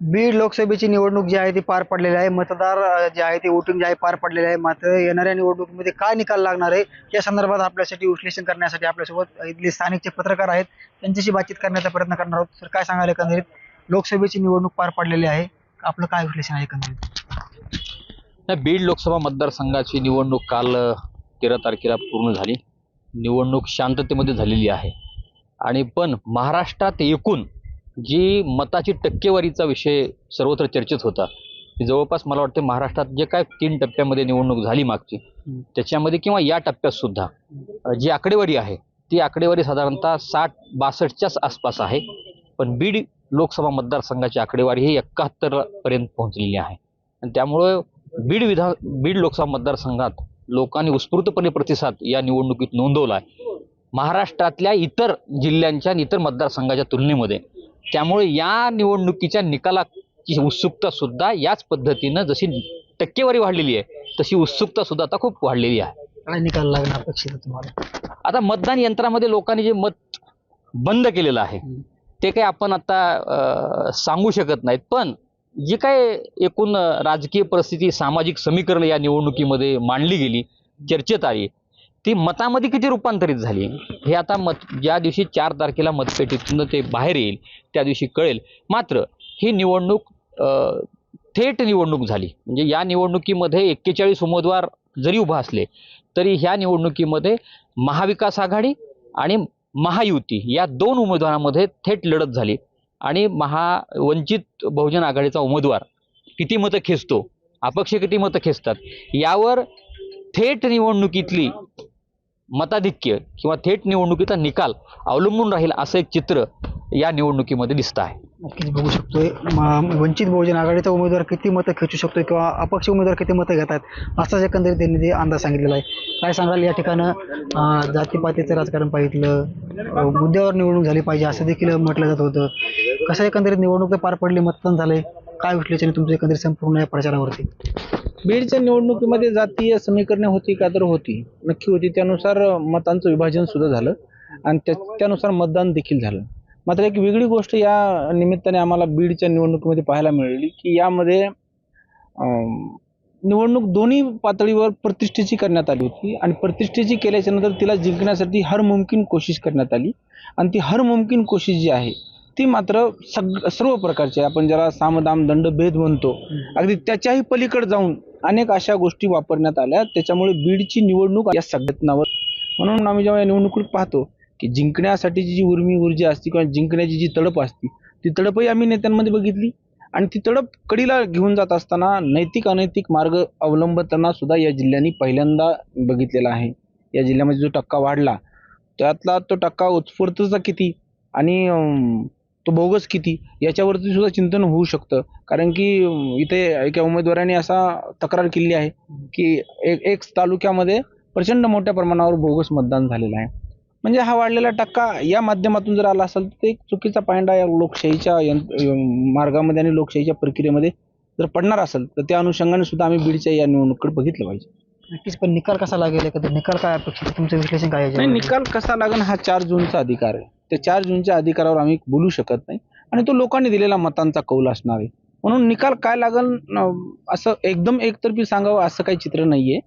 बीड लोकसभेची निवडणूक जी आहे ती पार पडलेली आहे. मतदार जे आहे ते वोटिंग जे आहे पार पडलेले आहे. मात्र येणाऱ्या निवडणुकीमध्ये काय निकाल लागणार आहे या संदर्भात आपल्यासाठी विश्लेषण करण्यासाठी आपल्यासोबत इथले स्थानिकचे पत्रकार आहेत त्यांच्याशी बातचीत करण्याचा प्रयत्न करणार आहोत. तर काय सांगाल एकंदरीत? लोकसभेची निवडणूक पार पडलेली आहे. आपलं काय विश्लेषण आहे एकंदरीत? नाही बीड लोकसभा मतदारसंघाची निवडणूक काल तेरा तारखेला पूर्ण झाली. निवडणूक शांततेमध्ये झालेली आहे. आणि पण महाराष्ट्रात एकूण जी मताची टक्केवारीचा विषय सर्वत्र चर्चेत होता. जवळपास मला वाटतं महाराष्ट्रात जे काय तीन टप्प्यामध्ये निवडणूक झाली मागची. त्याच्यामध्ये किंवा या टप्प्यात सुद्धा जी आकडेवारी आहे ती आकडेवारी साधारणतः साठ बासष्टच्याच आसपास आहे पण बीड लोकसभा मतदारसंघाची आकडेवारी ही एकाहत्तर पर्यंत पोहोचलेली आहे. आणि त्यामुळं बीड विधान बीड लोकसभा मतदारसंघात लोकांनी उत्स्फूर्तपणे प्रतिसाद या निवडणुकीत नोंदवला आहे महाराष्ट्रातल्या इतर जिल्ह्यांच्या आणि इतर मतदारसंघाच्या तुलनेमध्ये त्यामुळे या निवडणुकीच्या निकालाची उत्सुकता सुद्धा याच पद्धतीनं जशी टक्केवारी वाढलेली आहे तशी उत्सुकता सुद्धा आता खूप वाढलेली आहे. काय निकाल लागणार अपेक्षित आहे तुम्हाला? आता मतदान यंत्रामध्ये लोकांनी जे मत बंद केलेलं आहे. ते काही आपण आता अं, सांगू शकत नाहीत. पण जी काय एकूण अं, राजकीय परिस्थिती सामाजिक समीकरण या निवडणुकीमध्ये मांडली गेली चर्चेत आली ती मतामध्ये किती रूपांतरित झाली? हे आता मत ज्या दिवशी चार तारखेला मतपेटीतून ते बाहेर येईल त्या दिवशी कळेल. मात्र ही निवडणूक थेट निवडणूक झाली. म्हणजे या निवडणुकीमध्ये एक्केचाळीस उमेदवार जरी उभा असले तरी ह्या निवडणुकीमध्ये महाविकास आघाडी आणि महायुती या दोन उमेदवारांमध्ये थेट लढत झाली. आणि महा वंचित बहुजन आघाडीचा उमेदवार किती मतं खेचतो? अपक्ष किती मतं खेचतात? यावर थेट निवडणुकीतली मताधिक्य किंवा थेट निवडणुकीचा निकाल अवलंबून राहील असं एक चित्र या निवडणुकीमध्ये दिसतं आहे. नक्कीच बघू शकतोय. वंचित बहुजन आघाडीचा उमेदवार किती मतं खेचू शकतोय किंवा अपक्ष उमेदवार किती मतं घेत आहेत असाच एकंदरीत त्यांनी ते अंदाज सांगितलेला आहे. काय सांगाल या ठिकाणं? जातीपातीचं राजकारण पाहिलं मुद्द्यावर निवडणूक झाली पाहिजे असं देखील म्हटलं जात होतं. कसं एकंदरीत निवडणूक पार पडली मतदान झालंय? काय विश्लेषण तुमचं एकंदरीत संपूर्ण या प्रचारावरती? बीडच्या निवडणुकीमध्ये जातीय समीकरणे होती का तर होती. नक्की होती. त्यानुसार मतांचं विभाजन सुद्धा झालं. आणि त्या त्यानुसार मतदान देखील झालं. मात्र एक वेगळी गोष्ट या निमित्ताने आम्हाला बीडच्या निवडणुकीमध्ये पाहायला मिळाली की यामध्ये निवडणूक दोन्ही पातळीवर प्रतिष्ठेची करण्यात आली होती. आणि प्रतिष्ठेची केल्याच्यानंतर तिला जिंकण्यासाठी हर मुमकिन कोशिश करण्यात आली. आणि ती हर मुमकिन कोशिश जी आहे ती मात्र सग सर्व प्रकारची. आपण ज्याला सामदाम दंड भेद म्हणतो अगदी त्याच्याही पलीकडे जाऊन अनेक अशा गोष्टी वापरण्यात आल्या. त्याच्यामुळे बीडची निवडणूक या संघटनावर म्हणून आम्ही जेव्हा या निवडणुकीत पाहतो की जिंकण्यासाठीची जी उर्मी ऊर्जा असते किंवा जिंकण्याची जी तडप असते ती तडपही आम्ही नेत्यांमध्ये बघितली. आणि ती तडप कडीला घेऊन जात असताना नैतिक अनैतिक मार्ग अवलंबताना सुद्धा या जिल्ह्यांनी पहिल्यांदा बघितलेला आहे. या जिल्ह्यामध्ये जो टक्का वाढला त्यातला तो टक्का उत्स्फूर्तचा किती? आणि तो बोगस किती? याच्यावरती सुद्धा चिंतन होऊ शकतं. कारण की इथे एका उमेदवाराने असा तक्रार केली आहे की एक एक तालुक्यामध्ये प्रचंड मोठ्या प्रमाणावर बोगस मतदान झालेलं आहे. म्हणजे हा वाढलेला टक्का या माध्यमातून जर आला असेल तर ते एक चुकीचा पायंडा या लोकशाहीच्या मार्गामध्ये आणि लोकशाहीच्या प्रक्रियेमध्ये जर पडणार असेल तर त्या अनुषंगाने सुद्धा आम्ही बीडच्या या निवडणुकीकडे बघितलं पाहिजे. नक्कीच पण निकाल कसा लागेल एकंदरीत निकाल काय अपेक्षित आहे? तुमचं विश्लेषण काय आहे नाही? निकाल कसा लागेल हा चार जूनचा अधिकार आहे. त्या चार जूनच्या अधिकारावर आम्ही बोलू शकत नाही आणि तो लोकांनी दिलेला मतांचा कौल असणार आहे. म्हणून निकाल काय लागेल असं एकदम एकतर्फी सांगावं असं काही चित्र नाहीये.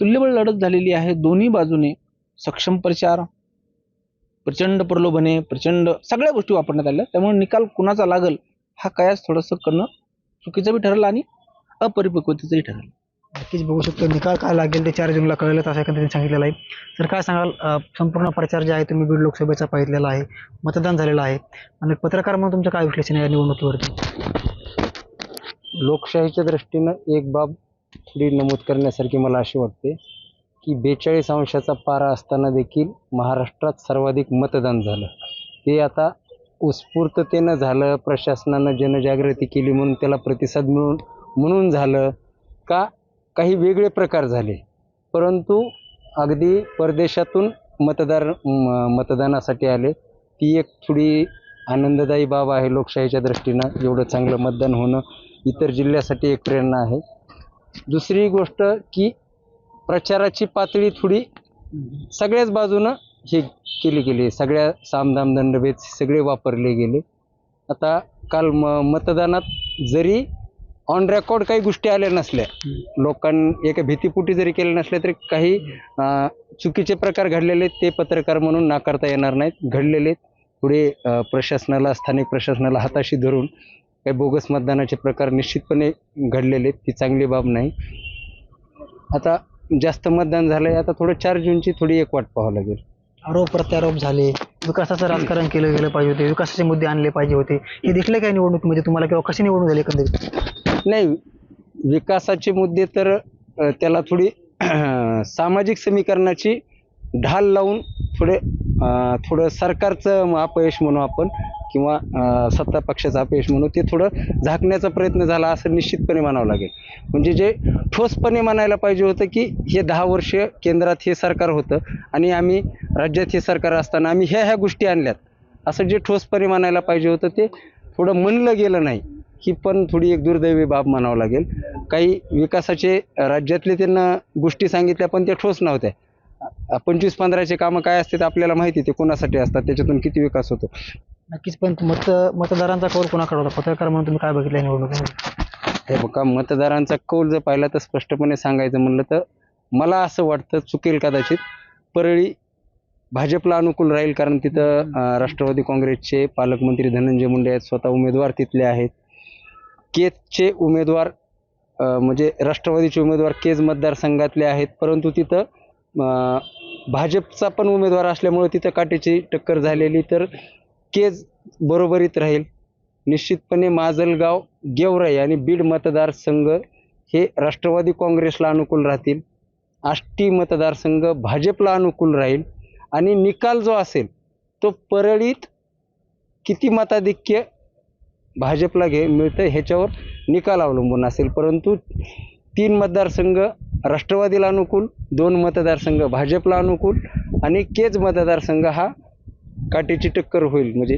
तुल्यबळ लढत झालेली आहे दोन्ही बाजूने. सक्षम प्रचार प्रचंड प्रलोभने प्रचंड सगळ्या गोष्टी वापरण्यात आल्या. त्यामुळे निकाल कुणाचा लागेल हा कयास थोडंसं करणं चुकीचं बी ठरलं आणि अपरिपक्वतेचंही ठरलं. नक्कीच बघू शकतो. निकाल काय लागेल ते चार जूनला कळेल असं त्यांनी सांगितलेलं आहे. तर काय सांगाल संपूर्ण प्रचार जे आहे तुम्ही बीड लोकसभेचा पाहिलेला आहे. मतदान झालेलं आहे. आणि पत्रकार म्हणून तुमचं काय विश्लेषण आहे या निवडणुकीवरती? लोकशाहीच्या दृष्टीनं एक बाब थोडी नमूद करण्यासारखी मला अशी वाटते की बेचाळीस अंशाचा पारा असताना देखील महाराष्ट्रात सर्वाधिक मतदान झालं. ते आता उत्स्फूर्ततेनं झालं प्रशासनानं जनजागृती केली म्हणून त्याला प्रतिसाद मिळून म्हणून झालं का काही वेगळे प्रकार झाले. परंतु अगदी परदेशातून मतदार म- मतदानासाठी आले. ती एक थोडी आनंददायी बाब आहे लोकशाहीच्या दृष्टीनं. एवढं चांगलं मतदान होणं इतर जिल्ह्यासाठी एक प्रेरणा आहे. दुसरी गोष्ट की प्रचाराची पातळी थोडी सगळ्याच बाजूनं हे केली गेली. सगळ्या सामदाम दंडभेद सगळे वापरले गेले. आता काल म मतदानात जरी ऑन रेकॉर्ड काही गोष्टी आल्या नसल्या. लोकां एका भीतीपोटी जरी केल्या नसल्या तरी काही चुकीचे प्रकार घडलेले ते पत्रकार म्हणून नाकारता येणार नाहीत. घडलेले. पुढे प्रशासनाला स्थानिक प्रशासनाला हाताशी धरून काही बोगस मतदानाचे प्रकार निश्चितपणे घडलेले ती चांगली बाब नाही. आता जास्त मतदान झालंय. आता थोडं चार जूनची थोडी एक वाट पाहावं लागेल. आरोप प्रत्यारोप झाले. विकासाचं राजकारण केलं गेलं पाहिजे होते. विकासाचे मुद्दे आणले पाहिजे होते. हे दिसले काय निवडणुकीमध्ये तुम्हाला किंवा कशी निवडणूक झाली एकंदरीत? नाही विकासाचे मुद्दे तर त्याला थोडी सामाजिक समीकरणाची ढाल लावून थोडे थोडं सरकारचं अपयश म्हणू आपण किंवा सत्ता पक्षाचं अपयश म्हणू ते थोडं झाकण्याचा प्रयत्न झाला असं निश्चितपणे म्हणावं लागेल. म्हणजे जे ठोसपणे म्हणायला पाहिजे होतं की हे दहा वर्ष केंद्रात हे सरकार होतं आणि आम्ही राज्यात हे सरकार असताना आम्ही ह्या ह्या गोष्टी आणल्यात. असं जे ठोसपणे म्हणायला पाहिजे होतं ते थोडं म्हणलं गेलं नाही. ही पण थोडी एक दुर्दैवी बाब म्हणावं लागेल. काही विकासाचे राज्यातले त्यांना गोष्टी सांगितल्या पण त्या ठोस नव्हत्या. पंचवीस पंधराचे कामं काय असतात आपल्याला माहिती ते कोणासाठी असतात त्याच्यातून किती विकास होतो? नक्कीच पण मत मतदारांचा कौल कोणाकडे होता? पत्रकार म्हणून तुम्ही काय बघितलं निवडणुकीमध्ये? हे बघा मतदारांचा कौल जर पाहिला तर स्पष्टपणे सांगायचं म्हणलं तर मला असं वाटतं चुकेल कदाचित. परळी भाजपला अनुकूल राहील कारण तिथं राष्ट्रवादी काँग्रेसचे पालकमंत्री धनंजय मुंडे आहेत स्वतः उमेदवार तिथले आहेत. केजचे उमेदवार म्हणजे राष्ट्रवादीचे उमेदवार केज मतदारसंघातले आहेत. परंतु तिथं भाजपचा पण उमेदवार असल्यामुळे तिथं काटेची टक्कर झालेली. तर केज बरोबरीत राहील. निश्चितपणे माजलगाव गेवराई आणि बीड मतदारसंघ हे राष्ट्रवादी काँग्रेसला अनुकूल राहतील. आष्टी मतदारसंघ भाजपला अनुकूल राहील. आणि निकाल जो असेल तो परळीत किती मताधिक्य भाजपला घे मिळतं ह्याच्यावर निकाल अवलंबून असेल. परंतु तीन मतदारसंघ राष्ट्रवादीला अनुकूल दोन मतदारसंघ भाजपला अनुकूल आणि केज मतदारसंघ हा काटेची टक्कर होईल. म्हणजे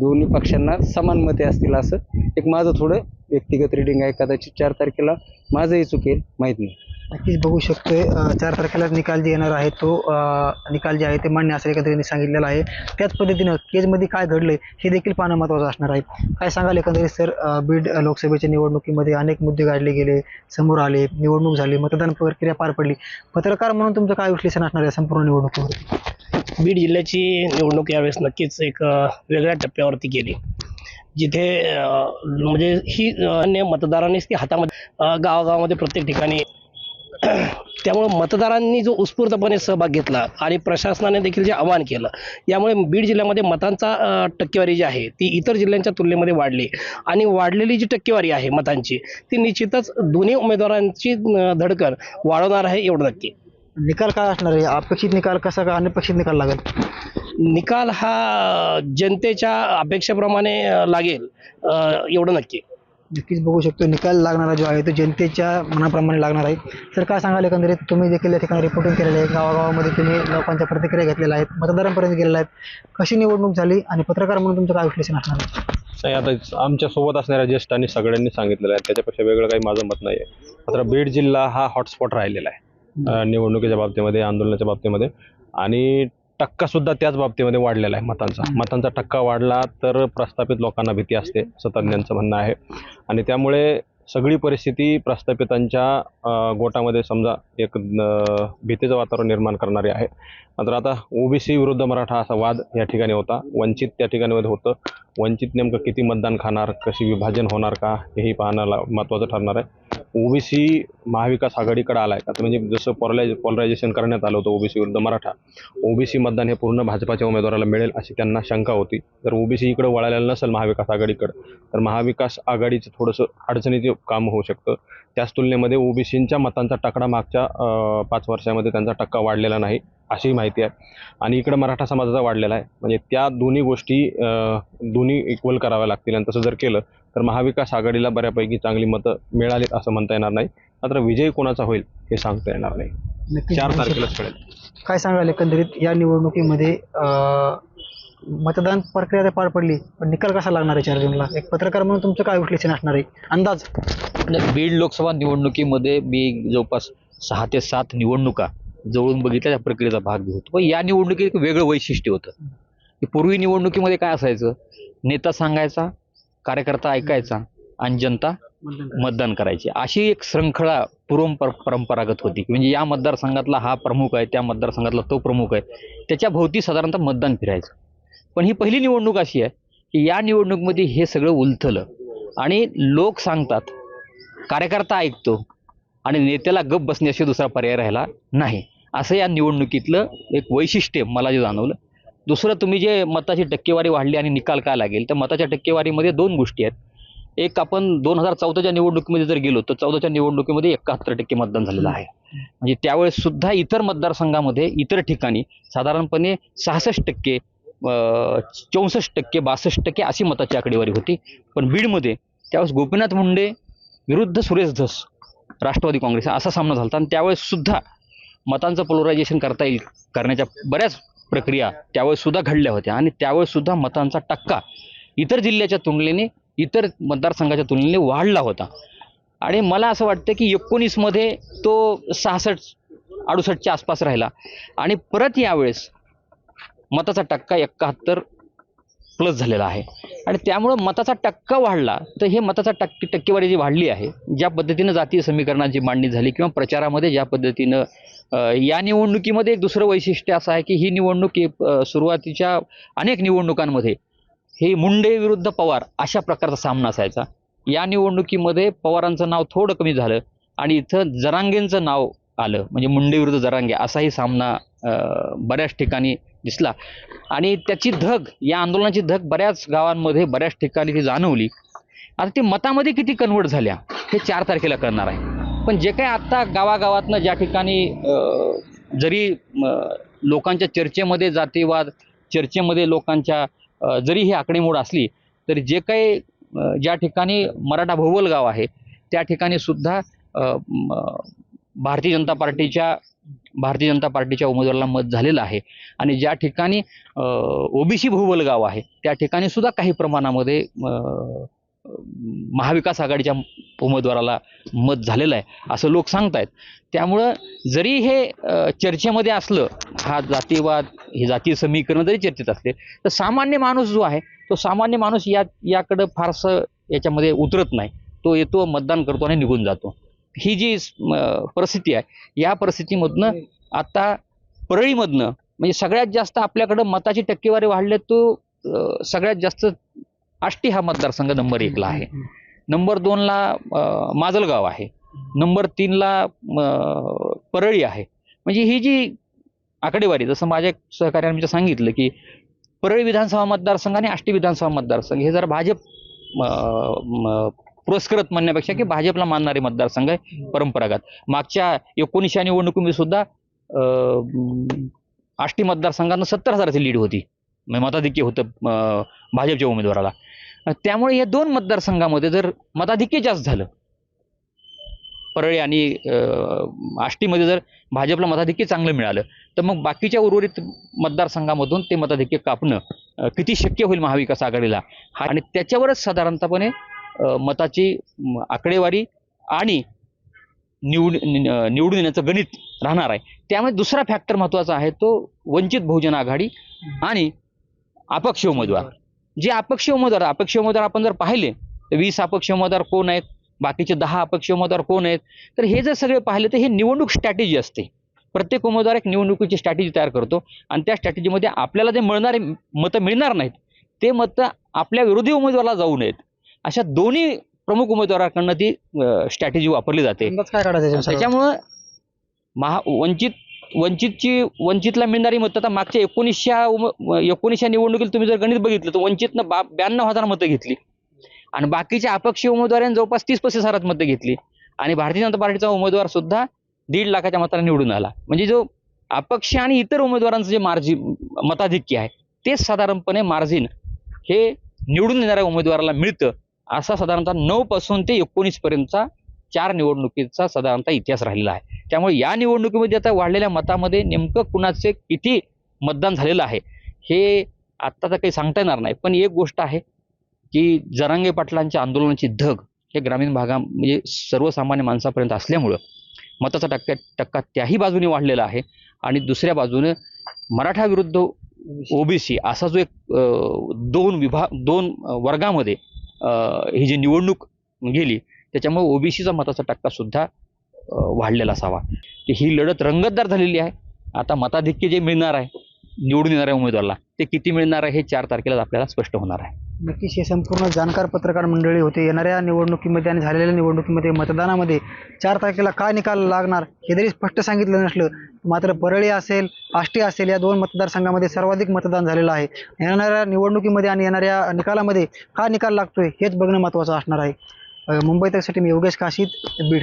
दोन्ही पक्षांना समान मते असतील असं एक माझं थोडं व्यक्तिगत रिडिंग आहे. कदाचित चार तारखेला माझंही चुकेल माहीत नाही. नक्कीच बघू शकतोय. चार तारखेला निकाल जे येणार आहे तो निकाल जे आहे ते मान्य असेल एकंदरीत सांगितलेलं आहे. त्याच पद्धतीनं केजमध्ये काय घडलंय हे देखील पाहणं महत्त्वाचं असणार आहे. काय सांगाल एकंदरीत सर? बीड लोकसभेच्या निवडणुकीमध्ये अनेक मुद्दे गाडले गेले समोर आले निवडणूक झाली मतदान प्रक्रिया पार पडली. पत्रकार म्हणून तुमचं काय विश्लेषण असणार आहे संपूर्ण निवडणुकीवर? बीड जिल्ह्याची निवडणूक यावेळेस नक्कीच एक वेगळ्या टप्प्यावरती गेली. जिथे म्हणजे ही अन्य मतदारांनीच ती हातामध्ये गावागावामध्ये प्रत्येक ठिकाणी त्यामुळे मतदारांनी जो उत्स्फूर्तपणे सहभाग घेतला आणि प्रशासनाने देखील जे आवाहन केलं यामुळे बीड जिल्ह्यामध्ये मतांचा टक्केवारी जी आहे ती इतर जिल्ह्यांच्या तुलनेमध्ये वाढली. आणि वाढलेली जी टक्केवारी आहे मतांची ती निश्चितच दोन्ही उमेदवारांची धडकन वाढवणार आहे एवढं नक्की. निकाल काय असणार आहे? अपेक्षित निकाल कसा का अनपेक्षित निकाल लागेल? निकाल हा जनतेच्या अपेक्षेप्रमाणे लागेल एवढं नक्की. नक्कीच बघू शकतो. निकाल लागणारा जो आहे तो जनतेच्या मनाप्रमाणे लागणार आहे. तर काय सांगाल एकंदरीत? तुम्ही देखील या ठिकाणी रिपोर्टिंग केलेलं आहे. गावागावामध्ये तुम्ही लोकांच्या प्रतिक्रिया घेतलेल्या आहेत. मतदारांपर्यंत गेलेल्या आहेत. कशी निवडणूक झाली आणि पत्रकार म्हणून तुमचं काय विश्लेषण असणार आहे? नाही आता आमच्यासोबत असणाऱ्या ज्येष्ठांनी सगळ्यांनी सांगितलेलं आहे. त्याच्यापेक्षा वेगळं काही माझं मत नाही आहे मात्र बीड जिल्हा हा हॉटस्पॉट राहिलेला आहे. निवडणुकीच्या बाबतीमध्ये आंदोलनाच्या बाबतीमध्ये. आणि टक्का सुद्धा त्याच बाबतीमध्ये वाढलेला आहे मतांचा. मतांचा टक्का वाढला तर प्रस्थापित लोकांना भीती असते असं तज्ज्ञांचं म्हणणं आहे. आणि त्यामुळे सगळी परिस्थिती प्रस्थापितांच्या गोटामध्ये समजा एक भीतीचं वातावरण निर्माण करणारी आहे. मात्र आता ओबीसी विरुद्ध मराठा असा वाद या ठिकाणी होता. वंचित त्या ठिकाणी होतं. वंचित नेमकं किती मतदान खाणार कशी विभाजन होणार का हेही पाहण्याला महत्त्वाचं ठरणार आहे. ओबीसी महाविकास आघाडीकडे आहे आता म्हणजे जसं पॉलरायझ पॉलरायझेशन करण्यात आलं होतं ओबीसी विरुद्ध मराठा. ओबीसी मतदान हे पूर्ण भाजपाच्या उमेदवाराला मिळेल अशी त्यांना शंका होती. जर ओबीसी इकडे वळालेलं नसेल महाविकास आघाडीकडे तर महाविकास आघाडीचं थोडंसं अडचणीचे काम होऊ शकतं. त्याच तुलनेमध्ये ओबीसींच्या मतांचा टकडा मागच्या पाच वर्षामध्ये त्यांचा टक्का वाढलेला नाही. अशीही माहिती आहे. आणि इकडं मराठा समाजाचा वाढलेला आहे. म्हणजे त्या दोन्ही गोष्टी दोन्ही इक्वल कराव्या लागतील. आणि तसं जर केलं तर महाविकास आघाडीला बऱ्यापैकी चांगली मतं मिळालीत असं म्हणता येणार नाही. मात्र विजय कोणाचा होईल हे सांगता येणार नाही. चार. तारखेलाच कळेल. काय सांगाल एकंदरीत? या निवडणुकीमध्ये मतदान प्रक्रिया पार पडली पण निकाल कसा लागणार आहे चार जूनला? एक पत्रकार म्हणून तुमचं काय विश्लेषण असणार आहे? अंदाज? बीड लोकसभा निवडणुकीमध्ये मी जवळपास सहा ते सात निवडणुका जवळून बघितल्या त्या प्रक्रियेचा भाग घेतो. पण या निवडणुकीत एक वेगळं वैशिष्ट्य होतं. की पूर्वी निवडणुकीमध्ये काय असायचं? नेता सांगायचा कार्यकर्ता ऐकायचा आणि जनता मतदान करायची. अशी एक श्रंखला पूर्व परंपरागत होती. म्हणजे या मतदारसंघातला हा प्रमुख आहे त्या मतदारसंघातला तो प्रमुख आहे. त्याच्या भोवती साधारणतः मतदान फिरायचं. पण ही पहिली निवडणूक अशी आहे की या निवडणुकीमध्ये हे सगळं उलथलं. आणि लोक सांगतात कार्यकर्ता ऐकतो आणि नेत्याला गप बसण्याशिवाय दुसरा पर्याय राहिला नाही. असं या निवडणुकीतलं एक वैशिष्ट्य मला जे जाणवलं. दुसरं तुम्ही जे मताची टक्केवारी वाढली आणि निकाल काय लागेल तर मताच्या टक्केवारीमध्ये दोन गोष्टी आहेत. एक आपण दोन हजार चौदाच्या निवडणुकीमध्ये जर गेलो तर चौदाच्या निवडणुकीमध्ये एकाहत्तर टक्के मतदान झालेलं आहे. म्हणजे त्यावेळेस सुद्धा इतर मतदारसंघामध्ये इतर ठिकाणी साधारणपणे सहासष्ट टक्के चौसष्ट टक्के बासष्ट टक्के अशी मताची आकडेवारी होती. पण बीडमध्ये त्यावेळेस गोपीनाथ मुंडे विरुद्ध सुरेश धस राष्ट्रवादी काँग्रेस असा सामना झाला आणि त्यावेळेस सुद्धा मतांचं पोलरायझेशन करता येईल करण्याच्या बऱ्याच प्रक्रिया त्यावेळेस सुद्धा घडल्या होत्या. आणि त्यावेळेस सुद्धा मतांचा टक्का इतर जिल्ह्याच्या तुलनेने इतर मतदारसंघाच्या तुलनेने वाढला होता. आणि मला असं वाटतं की एकोणीसमध्ये तो सहासष्ट अडुसष्टच्या आसपास राहिला. आणि परत यावेळेस मताचा टक्का एकाहत्तर प्लस झालेला आहे. आणि त्यामुळं मताचा टक्का वाढला तर हे मताचा टक्के टक्केवारी जी वाढली आहे ज्या पद्धतीनं जातीय समीकरणाची मांडणी झाली किंवा प्रचारामध्ये ज्या पद्धतीनं या निवडणुकीमध्ये एक दुसरं वैशिष्ट्य असं आहे की ही निवडणूक सुरुवातीच्या अनेक निवडणुकांमध्ये हे मुंडे विरुद्ध पवार अशा प्रकारचा सामना असायचा. या निवडणुकीमध्ये पवारांचं नाव थोडं कमी झालं आणि इथं जरांगेंचं नाव आलं. म्हणजे मुंडे विरुद्ध जरांगे असाही सामना बऱ्याच ठिकाणी दिसला. आणि त्याची धग या आंदोलनाची धग बऱ्याच गावांमध्ये बऱ्याच ठिकाणी ती जाणवली. आता ती मतामध्ये किती कन्वर्ट झाल्या हे चार तारखेला करणार आहे. पण जे काही आत्ता गावागावातनं ज्या ठिकाणी जरी लोकांच्या चर्चेमध्ये जातीवाद चर्चेमध्ये लोकांच्या जरी ही आकडेमोड असली तरी जे काही ज्या ठिकाणी मराठा भोवल गाव आहे त्या ठिकाणी सुद्धा भारतीय जनता पार्टीच्या भारतीय जनता पार्टीच्या उमेदवाराला मत झालेलं आहे. आणि ज्या ठिकाणी ओबीसी बहुबल गाव आहे त्या ठिकाणी सुद्धा काही प्रमाणामध्ये महाविकास आघाडीच्या उमेदवाराला मत झालेलं आहे असं लोक सांगतायत. त्यामुळं जरी हे चर्चेमध्ये असलं हा जातीवाद हे जातीय समीकरण जरी चर्चेत असले तर सामान्य माणूस जो आहे तो सामान्य माणूस या याकडं फारसं याच्यामध्ये उतरत नाही. तो येतो मतदान करतो आणि निघून जातो. ही जी परिस्थिती आहे या परिस्थितीमधनं आता परळीमधनं म्हणजे सगळ्यात जास्त आपल्याकडं मताची टक्केवारी वाढले तो सगळ्यात जास्त आष्टी हा मतदारसंघ नंबर एकला आहे. नंबर दोनला माजलगाव आहे. नंबर तीनला परळी आहे. म्हणजे ही जी आकडेवारी जसं माझ्या सहकार्याने मी सांगितलं की परळी विधानसभा मतदारसंघ आणि आष्टी विधानसभा मतदारसंघ हे जरा भाजप पुरस्कृत म्हणण्यापेक्षा की भाजपला मानणारे मतदारसंघ आहे परंपरागत. मागच्या एकोणीसशे निवडणुकीमध्ये सुद्धा आष्टी मतदारसंघानं सत्तर हजाराची लीड होती. म्हणजे मताधिक्य होतं भाजपच्या उमेदवाराला. त्यामुळे या दोन मतदारसंघामध्ये जर मताधिक्य जास्त झालं परळी आणि अ, आष्टीमध्ये जर भाजपला मताधिक्य चांगलं मिळालं तर मग बाकीच्या उर्वरित मतदारसंघामधून ते मताधिक्य कापणं किती शक्य होईल महाविकास आघाडीला? हा आणि त्याच्यावरच साधारणतःपणे मताची आकडेवारी आणि निवड निवडून येण्याचं गणित राहणार आहे. त्यामुळे दुसरा फॅक्टर महत्त्वाचा आहे तो वंचित बहुजन आघाडी आणि अपक्ष उमेदवार. जे अपक्ष उमेदवार अपक्ष उमेदवार आपण जर पाहिले तर वीस अपक्ष उमेदवार कोण आहेत? बाकीचे दहा अपक्ष उमेदवार कोण आहेत? तर हे जर सगळे पाहिले तर हे निवडणूक स्ट्रॅटेजी असते. प्रत्येक उमेदवार एक निवडणुकीची स्ट्रॅटेजी तयार करतो आणि त्या स्ट्रॅटेजीमध्ये आपल्याला जे मिळणारे मतं मिळणार नाहीत ते मतं आपल्या विरोधी उमेदवाराला जाऊ नयेत. अशा दोन्ही प्रमुख उमेदवाराकडनं ती स्ट्रॅटेजी वापरली जाते? त्याच्यामुळं महा वंचित वंचितची वंचितला मिळणारी मतं आता मागच्या एकोणीसशा उम एकोणीसशा निवडणुकीत तुम्ही जर गणित बघितलं तर वंचितनं बा ब्याण्णव हजार मतं घेतली. आणि बाकीच्या अपक्ष उमेदवारांनी जवळपास तीस पस्तीस हजारात मतं घेतली. आणि भारतीय जनता पार्टीचा उमेदवार सुद्धा दीड लाखाच्या मताने निवडून आला. म्हणजे जो अपक्ष आणि इतर उमेदवारांचं जे मार्जिन मताधिक्य आहे तेच साधारणपणे मार्जिन हे निवडून येणाऱ्या उमेदवाराला मिळतं. असा साधारणतः नऊ पासून ते एकोणीस पर्यंतचा चार निवडणुकीचा साधारणतः इतिहास राहिलेला आहे. त्यामुळे या निवडणुकीमध्ये आता वाढलेल्या मतामध्ये नेमकं कुणाचे किती मतदान झालेलं आहे हे आत्ता तर काही सांगता येणार नाही. पण एक गोष्ट आहे की जरांगे पाटलांच्या आंदोलनाची धग हे ग्रामीण भागा म्हणजे सर्वसामान्य माणसापर्यंत असल्यामुळं मताचा टक्का टक्का त्याही बाजूने वाढलेला आहे. आणि दुसऱ्या बाजूने मराठा विरुद्ध ओबीसी असा जो एक दोन विभाग दोन वर्गामध्ये ही जी निवडणूक गेली त्याच्यामुळे ओबीसीचा मताचा टक्का सुद्धा वाढलेला असावा. ही लढत रंगतदार झालेली आहे. आता मताधिक्य जे मिळणार आहे निवडून येणाऱ्या उमेदवाराला ते किती मिळणार आहे हे चार तारखेला आपल्याला स्पष्ट होणार आहे. नक्कीच हे संपूर्ण जाणकार पत्रकार मंडळी होते. येणाऱ्या निवडणुकीमध्ये आणि झालेल्या निवडणुकीमध्ये मतदानामध्ये चार तारखेला काय निकाल लागणार हे जरी स्पष्ट सांगितलं नसलं मात्र परळी असेल आष्टी असेल या दोन मतदारसंघामध्ये सर्वाधिक मतदान झालेलं आहे. येणाऱ्या निवडणुकीमध्ये आणि येणाऱ्या निकालामध्ये काय निकाल लागतोय हेच बघणं महत्त्वाचं असणार आहे. मुंबई तकसाठी मी योगेश काशीद बीड.